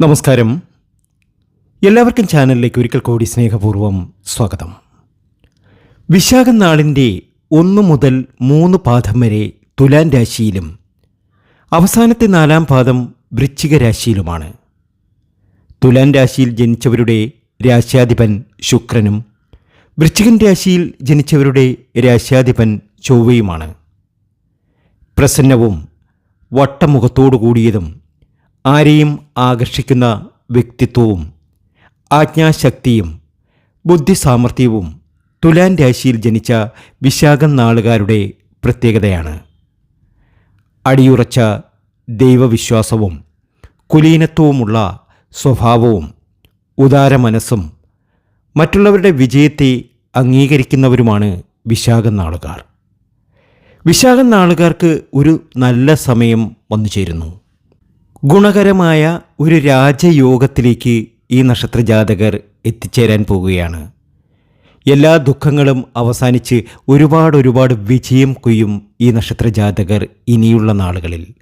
നമസ്കാരം. എല്ലാവർക്കും ചാനലിലേക്ക് ഒരിക്കൽ കൂടി സ്നേഹപൂർവം സ്വാഗതം. വിശാഖം നാളിന്റെ ഒന്ന് മുതൽ മൂന്ന് പാദം വരെ തുലാൻ രാശിയിലും അവസാനത്തെ നാലാം പാദം വൃശ്ചിക രാശിയിലുമാണ്. തുലാൻ രാശിയിൽ ജനിച്ചവരുടെ രാശ്യാധിപൻ ശുക്രനും വൃശ്ചികൻ രാശിയിൽ ജനിച്ചവരുടെ രാശ്യാധിപൻ ചൊവ്വയുമാണ്. പ്രസന്നവും വട്ടമുഖത്തോടു കൂടിയതും ആരെയും ആകർഷിക്കുന്ന വ്യക്തിത്വവും ആജ്ഞാശക്തിയും ബുദ്ധിസാമർഥ്യവും തുലാൻ രാശിയിൽ ജനിച്ച വിശാഖം നാളുകാരുടെ പ്രത്യേകതയാണ്. അടിയുറച്ച ദൈവവിശ്വാസവും കുലീനത്വവുമുള്ള സ്വഭാവവും ഉദാരമനസ്സും മറ്റുള്ളവരുടെ വിജയത്തെ അംഗീകരിക്കുന്നവരുമാണ് വിശാഖം നാളുകാർ വിശാഖം നാളുകാർക്ക് ഒരു നല്ല സമയം വന്നു ചേരുന്നു ഗുണകരമായ ഒരു രാജയോഗത്തിലേക്ക് ഈ നക്ഷത്ര ജാതകർ എത്തിച്ചേരാൻ പോവുകയാണ്. എല്ലാ ദുഃഖങ്ങളും അവസാനിച്ച് ഒരുപാട് ഒരുപാട് വിജയം കൊയ്യും ഈ നക്ഷത്ര ജാതകർ ഇനിയുള്ള നാളുകളിൽ.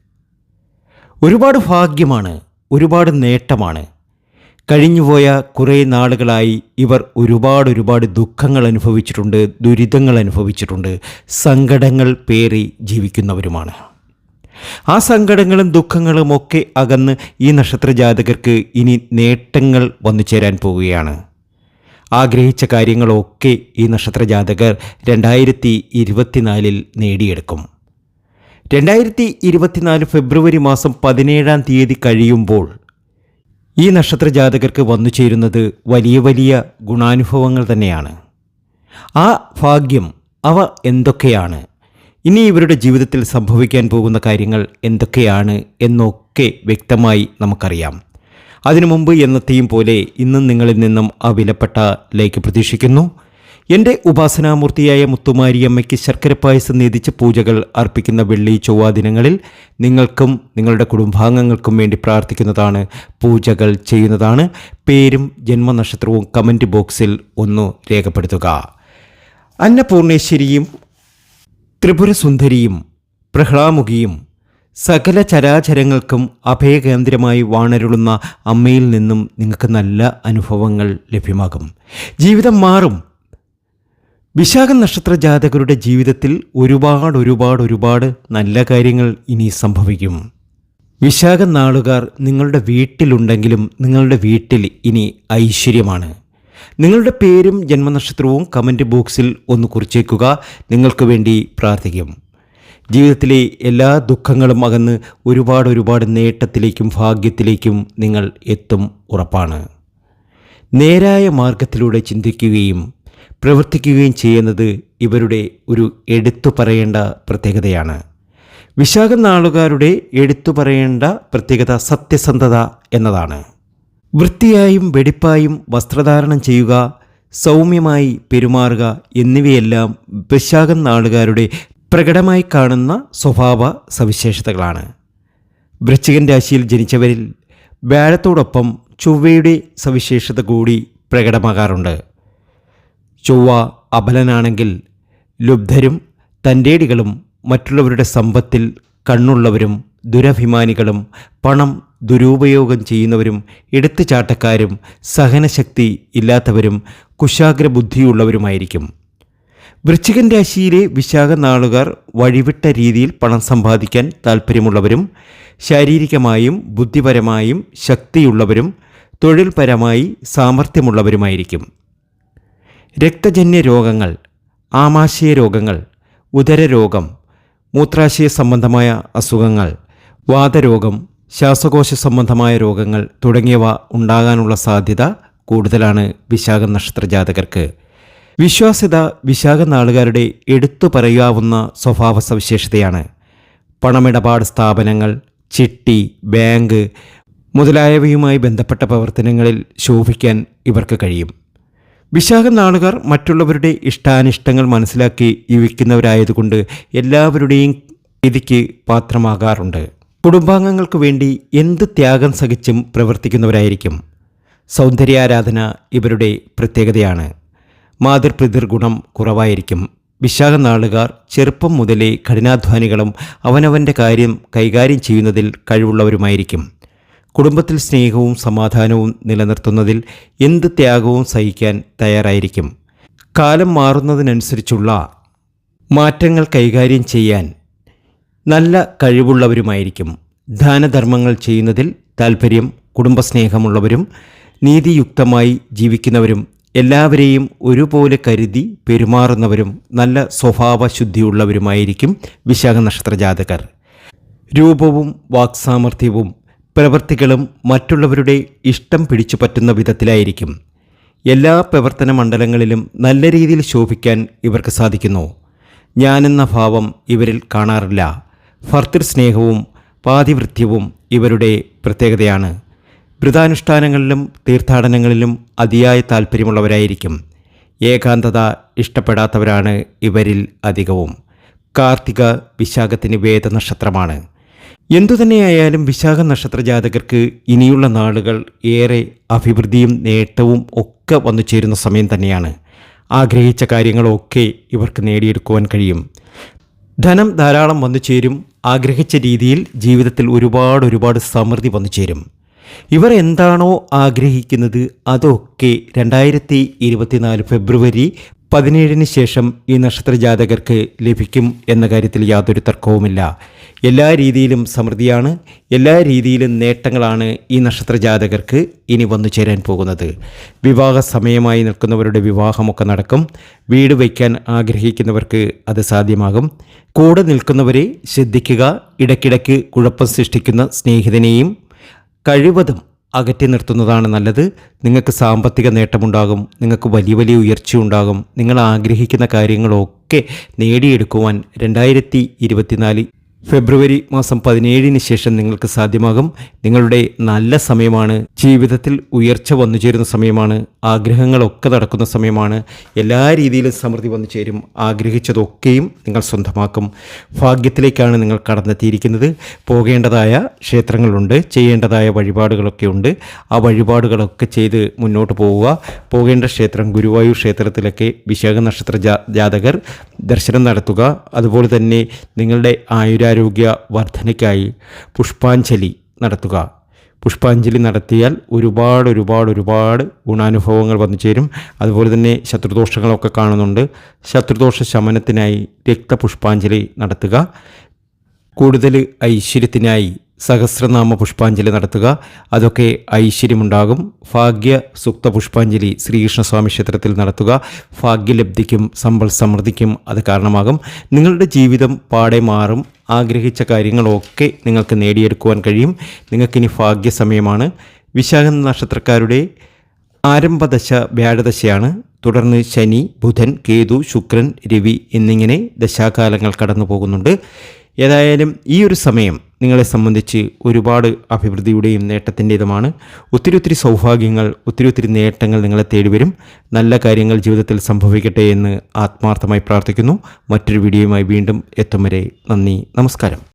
ഒരുപാട് ഭാഗ്യമാണ് ഒരുപാട് നേട്ടമാണ്. കഴിഞ്ഞുപോയ കുറേ നാളുകളായി ഇവർ ഒരുപാട് ഒരുപാട് ദുഃഖങ്ങൾ അനുഭവിച്ചിട്ടുണ്ട് ദുരിതങ്ങൾ അനുഭവിച്ചിട്ടുണ്ട്. സങ്കടങ്ങൾ പേറി ജീവിക്കുന്നവരുമാണ്. ആ സങ്കടങ്ങളും ദുഃഖങ്ങളും ഒക്കെ അകന്ന് ഈ നക്ഷത്ര ജാതകർക്ക് ഇനി നേട്ടങ്ങൾ വന്നു ചേരാൻ പോവുകയാണ്. ആഗ്രഹിച്ച കാര്യങ്ങളൊക്കെ ഈ നക്ഷത്ര ജാതകർ രണ്ടായിരത്തി ഇരുപത്തിനാലിൽ നേടിയെടുക്കും. രണ്ടായിരത്തി ഇരുപത്തിനാല് ഫെബ്രുവരി മാസം പതിനേഴാം തീയതി കഴിയുമ്പോൾ ഈ നക്ഷത്ര ജാതകർക്ക് വന്നു ചേരുന്നത് വലിയ വലിയ ഗുണാനുഭവങ്ങൾ തന്നെയാണ്. ആ ഭാഗ്യം അവ എന്തൊക്കെയാണ്? ഇനി ഇവരുടെ ജീവിതത്തിൽ സംഭവിക്കാൻ പോകുന്ന കാര്യങ്ങൾ എന്തൊക്കെയാണ് എന്നൊക്കെ വ്യക്തമായി നമുക്കറിയാം. അതിനു മുമ്പ് എന്നത്തെയും പോലെ ഇന്നും നിങ്ങളിൽ നിന്നും ആ വിലപ്പെട്ട ലൈക്ക് പ്രതീക്ഷിക്കുന്നു. എന്റെ ഉപാസനാമൂർത്തിയായ മുത്തുമാരിയമ്മയ്ക്ക് ശർക്കര പായസം നീതിച്ച് പൂജകൾ അർപ്പിക്കുന്ന വെള്ളി ചൊവ്വ ദിനങ്ങളിൽ നിങ്ങൾക്കും നിങ്ങളുടെ കുടുംബാംഗങ്ങൾക്കും വേണ്ടി പ്രാർത്ഥിക്കുന്നതാണ് പൂജകൾ ചെയ്യുന്നതാണ്. പേരും ജന്മനക്ഷത്രവും കമന്റ് ബോക്സിൽ ഒന്ന് രേഖപ്പെടുത്തുക. അന്നപൂർണേശ്വരിയും ത്രിപുരസുന്ദരിയും പ്രഹ്ലാമുഖിയും സകല ചരാചരങ്ങൾക്കും അഭയകേന്ദ്രമായി വാണരുളുന്ന അമ്മയിൽ നിന്നും നിങ്ങൾക്ക് നല്ല അനുഭവങ്ങൾ ലഭ്യമാകും. ജീവിതം മാറും. വിശാഖ നക്ഷത്ര ജാതകരുടെ ജീവിതത്തിൽ ഒരുപാട് ഒരുപാട് ഒരുപാട് നല്ല കാര്യങ്ങൾ ഇനി സംഭവിക്കും. വിശാഖ നാളുകാർ നിങ്ങളുടെ വീട്ടിലുണ്ടെങ്കിലും നിങ്ങളുടെ വീട്ടിൽ ഇനി ഐശ്വര്യമാണ്. നിങ്ങളുടെ പേരും ജന്മനക്ഷത്രവും കമന്റ് ബോക്സിൽ ഒന്ന് കുറിച്ചേക്കുക. നിങ്ങൾക്ക് വേണ്ടി പ്രാർത്ഥിക്കും. ജീവിതത്തിലെ എല്ലാ ദുഃഖങ്ങളും അകന്ന് ഒരുപാട് ഒരുപാട് നേട്ടത്തിലേക്കും ഭാഗ്യത്തിലേക്കും നിങ്ങൾ എത്തും ഉറപ്പാണ്. നേരായ മാർഗത്തിലൂടെ ചിന്തിക്കുകയും പ്രവർത്തിക്കുകയും ചെയ്യുന്നത് ഇവരുടെ ഒരു എടുത്തു പറയേണ്ട പ്രത്യേകതയാണ്. വിശാഖം നാളുകാരുടെ എടുത്തു പറയേണ്ട പ്രത്യേകത സത്യസന്ധത എന്നതാണ്. വൃത്തിയായും വെടിപ്പായും വസ്ത്രധാരണം ചെയ്യുക സൗമ്യമായി പെരുമാറുക എന്നിവയെല്ലാം വിശാഖം നാളുകാരുടെ പ്രകടമായി കാണുന്ന സ്വഭാവ സവിശേഷതകളാണ്. വൃശ്ചികൻ രാശിയിൽ ജനിച്ചവരിൽ വ്യാഴത്തോടൊപ്പം ചൊവ്വയുടെ സവിശേഷത കൂടി പ്രകടമാകാറുണ്ട്. ചൊവ്വ അബലനാണെങ്കിൽ ലുബ്ധരും തന്റേടികളും മറ്റുള്ളവരുടെ സമ്പത്തിൽ കണ്ണുള്ളവരും ദുരഭിമാനികളും പണം ദുരുപയോഗം ചെയ്യുന്നവരും എടുത്തുചാട്ടക്കാരും സഹനശക്തി ഇല്ലാത്തവരും കുശാഗ്ര ബുദ്ധിയുള്ളവരുമായിരിക്കും വൃശ്ചികൻ രാശിയിലെ വിശാഖ നാളുകാർ വഴിവിട്ട രീതിയിൽ പണം സമ്പാദിക്കാൻ താൽപ്പര്യമുള്ളവരും ശാരീരികമായും ബുദ്ധിപരമായും ശക്തിയുള്ളവരും തൊഴിൽപരമായി സാമർഥ്യമുള്ളവരുമായിരിക്കും. രക്തജന്യ രോഗങ്ങൾ ആമാശയ രോഗങ്ങൾ ഉദരരോഗം മൂത്രാശയ സംബന്ധമായ അസുഖങ്ങൾ വാതരോഗം ശ്വാസകോശ സംബന്ധമായ രോഗങ്ങൾ തുടങ്ങിയവ ഉണ്ടാകാനുള്ള സാധ്യത കൂടുതലാണ് വിശാഖ നക്ഷത്ര ജാതകർക്ക് വിശ്വാസ്യത വിശാഖ നാളുകാരുടെ എടുത്തു പറയാവുന്ന സ്വഭാവ സവിശേഷതയാണ്. പണമിടപാട് സ്ഥാപനങ്ങൾ ചിട്ടി ബാങ്ക് മുതലായവയുമായി ബന്ധപ്പെട്ട പ്രവർത്തനങ്ങളിൽ ശോഭിക്കാൻ ഇവർക്ക് കഴിയും. വിശാഖ നാളുകാർ മറ്റുള്ളവരുടെ ഇഷ്ടാനിഷ്ടങ്ങൾ മനസ്സിലാക്കി ജീവിക്കുന്നവരായതുകൊണ്ട് എല്ലാവരുടെയും ഇതിക്ക് പാത്രമാകാറുണ്ട്. കുടുംബാംഗങ്ങൾക്ക് വേണ്ടി എന്ത് ത്യാഗം സഹിച്ചും പ്രവർത്തിക്കുന്നവരായിരിക്കും. സൗന്ദര്യാരാധന ഇവരുടെ പ്രത്യേകതയാണ്. മാതൃപിതൃ ഗുണം കുറവായിരിക്കും. വിശാഖ നാളുകാർ ചെറുപ്പം മുതലേ കഠിനാധ്വാനികളും അവനവന്റെ കാര്യം കൈകാര്യം ചെയ്യുന്നതിൽ കഴിവുള്ളവരുമായിരിക്കും. കുടുംബത്തിൽ സ്നേഹവും സമാധാനവും നിലനിർത്തുന്നതിൽ എന്ത് ത്യാഗവും സഹിക്കാൻ തയ്യാറായിരിക്കും. കാലം മാറുന്നതിനനുസരിച്ചുള്ള മാറ്റങ്ങൾ കൈകാര്യം ചെയ്യാൻ നല്ല കഴിവുള്ളവരുമായിരിക്കും. ദാനധർമ്മങ്ങൾ ചെയ്യുന്നതിൽ താൽപ്പര്യം കുടുംബസ്നേഹമുള്ളവരും നീതിയുക്തമായി ജീവിക്കുന്നവരും എല്ലാവരെയും ഒരുപോലെ കരുതി പെരുമാറുന്നവരും നല്ല സ്വഭാവശുദ്ധിയുള്ളവരുമായിരിക്കും വിശാഖ നക്ഷത്ര ജാതകർ രൂപവും വാക്സാമർഥ്യവും പ്രവൃത്തികളും മറ്റുള്ളവരുടെ ഇഷ്ടം പിടിച്ചു പറ്റുന്ന വിധത്തിലായിരിക്കും. എല്ലാ പ്രവർത്തന മണ്ഡലങ്ങളിലും നല്ല രീതിയിൽ ശോഭിക്കാൻ ഇവർക്ക് സാധിക്കുന്നു. ഞാനെന്ന ഭാവം ഇവരിൽ കാണാറില്ല. ഭർത്തൃസ്നേഹവും പാതിവൃത്യവും ഇവരുടെ പ്രത്യേകതയാണ്. വ്രതാനുഷ്ഠാനങ്ങളിലും തീർത്ഥാടനങ്ങളിലും അതിയായ താല്പര്യമുള്ളവരായിരിക്കും ഏകാന്തത ഇഷ്ടപ്പെടാത്തവരാണ് ഇവരിൽ അധികവും. കാർത്തിക വിശാഖത്തിന് വേദനക്ഷത്രമാണ്. എന്തുതന്നെയായാലും വിശാഖ നക്ഷത്ര ജാതകർക്ക് ഇനിയുള്ള നാളുകൾ ഏറെ അഭിവൃദ്ധിയും നേട്ടവും ഒക്കെ വന്നു ചേരുന്ന സമയം തന്നെയാണ്. ആഗ്രഹിച്ച കാര്യങ്ങളൊക്കെ ഇവർക്ക് നേടിയെടുക്കുവാൻ കഴിയും. ധനം ധാരാളം വന്നു ചേരും. ആഗ്രഹിച്ച രീതിയിൽ ജീവിതത്തിൽ ഒരുപാട് ഒരുപാട് സമൃദ്ധി വന്നു ചേരും. ഇവർ എന്താണോ ആഗ്രഹിക്കുന്നത് അതൊക്കെ രണ്ടായിരത്തി ഇരുപത്തിനാല് ഫെബ്രുവരി പതിനേഴിന് ശേഷം ഈ നക്ഷത്ര ജാതകർക്ക് ലഭിക്കും എന്ന കാര്യത്തിൽ യാതൊരു തർക്കവുമില്ല. എല്ലാ രീതിയിലും സമൃദ്ധിയാണ് എല്ലാ രീതിയിലും നേട്ടങ്ങളാണ് ഈ നക്ഷത്ര ജാതകർക്ക് ഇനി വന്നു ചേരാൻ പോകുന്നത്. വിവാഹ സമയമായി നിൽക്കുന്നവരുടെ വിവാഹമൊക്കെ നടക്കും. വീട് വയ്ക്കാൻ ആഗ്രഹിക്കുന്നവർക്ക് അത് സാധ്യമാകും. കൂടെ നിൽക്കുന്നവരെ ശ്രദ്ധിക്കുക. ഇടയ്ക്കിടയ്ക്ക് കുഴപ്പം സൃഷ്ടിക്കുന്ന സ്നേഹിതനെയും കഴിവതും അകറ്റി നിർത്തുന്നതാണ് നല്ലത്. നിങ്ങൾക്ക് സാമ്പത്തിക നേട്ടമുണ്ടാകും. നിങ്ങൾക്ക് വലിയ വലിയ ഉയർച്ചയുണ്ടാകും നിങ്ങൾ ആഗ്രഹിക്കുന്ന കാര്യങ്ങളൊക്കെ നേടിയെടുക്കുവാൻ രണ്ടായിരത്തി ഇരുപത്തിനാല് ഫെബ്രുവരി മാസം പതിനേഴിന് ശേഷം നിങ്ങൾക്ക് സാധ്യമാകും. നിങ്ങളുടെ നല്ല സമയമാണ്. ജീവിതത്തിൽ ഉയർച്ച വന്നു ചേരുന്ന സമയമാണ്. ആഗ്രഹങ്ങളൊക്കെ നടക്കുന്ന സമയമാണ്. എല്ലാ രീതിയിലും സമൃദ്ധി വന്നു ചേരും. ആഗ്രഹിച്ചതൊക്കെയും നിങ്ങൾ സ്വന്തമാക്കും. ഭാഗ്യത്തിലേക്കാണ് നിങ്ങൾ കടന്നെത്തിയിരിക്കുന്നത്. പോകേണ്ടതായ ക്ഷേത്രങ്ങളുണ്ട്. ചെയ്യേണ്ടതായ വഴിപാടുകളൊക്കെ ഉണ്ട്. ആ വഴിപാടുകളൊക്കെ ചെയ്ത് മുന്നോട്ട് പോവുക. പോകേണ്ട ക്ഷേത്രം ഗുരുവായൂർ ക്ഷേത്രത്തിലൊക്കെ വിശാഖ നക്ഷത്ര ജാതകർ ദർശനം നടത്തുക. അതുപോലെ തന്നെ നിങ്ങളുടെ ആയുരാരോഗ്യ വർധനയ്ക്കായി പുഷ്പാഞ്ജലി നടത്തുക. പുഷ്പാഞ്ജലി നടത്തിയാൽ ഒരുപാട് ഒരുപാട് ഒരുപാട് ഗുണാനുഭവങ്ങൾ വന്നു ചേരും. അതുപോലെ തന്നെ ശത്രുദോഷങ്ങളൊക്കെ കാണുന്നുണ്ട്. ശത്രുദോഷ ശമനത്തിനായി രക്തപുഷ്പാഞ്ജലി നടത്തുക. കൂടുതൽ ഐശ്വര്യത്തിനായി സഹസ്രനാമ പുഷ്പാഞ്ജലി നടത്തുക. അതൊക്കെ ഐശ്വര്യമുണ്ടാകും. ഭാഗ്യ സുക്ത പുഷ്പാഞ്ജലി ശ്രീകൃഷ്ണസ്വാമി ക്ഷേത്രത്തിൽ നടത്തുക. ഭാഗ്യലബ്ധിക്കും സമ്പൽ സമൃദ്ധിക്കും അത് കാരണമാകും. നിങ്ങളുടെ ജീവിതം പാടെ മാറും. ആഗ്രഹിച്ച കാര്യങ്ങളൊക്കെ നിങ്ങൾക്ക് നേടിയെടുക്കുവാൻ കഴിയും. നിങ്ങൾക്കിനി ഭാഗ്യസമയമാണ്. വിശാഖ നക്ഷത്രക്കാരുടെ ആരംഭദശ വ്യാഴദശയാണ്. തുടർന്ന് ശനി ബുധൻ കേതു ശുക്രൻ രവി എന്നിങ്ങനെ ദശാകാലങ്ങൾ കടന്നു പോകുന്നുണ്ട് ഏതായാലും ഈ ഒരു സമയം നിങ്ങളെ സംബന്ധിച്ച് ഒരുപാട് അഭിവൃദ്ധിയുടെയും നേട്ടത്തിന്റെതുമാണ്. ഒത്തിരി ഒത്തിരി സൗഭാഗ്യങ്ങൾ ഒത്തിരി ഒത്തിരി നേട്ടങ്ങൾ നിങ്ങളെ തേടി വരും നല്ല കാര്യങ്ങൾ ജീവിതത്തിൽ സംഭവിക്കട്ടെ എന്ന് ആത്മാർത്ഥമായി പ്രാർത്ഥിക്കുന്നു. മറ്റൊരു വീഡിയോയുമായി വീണ്ടും എത്തും വരെ നന്ദി നമസ്കാരം.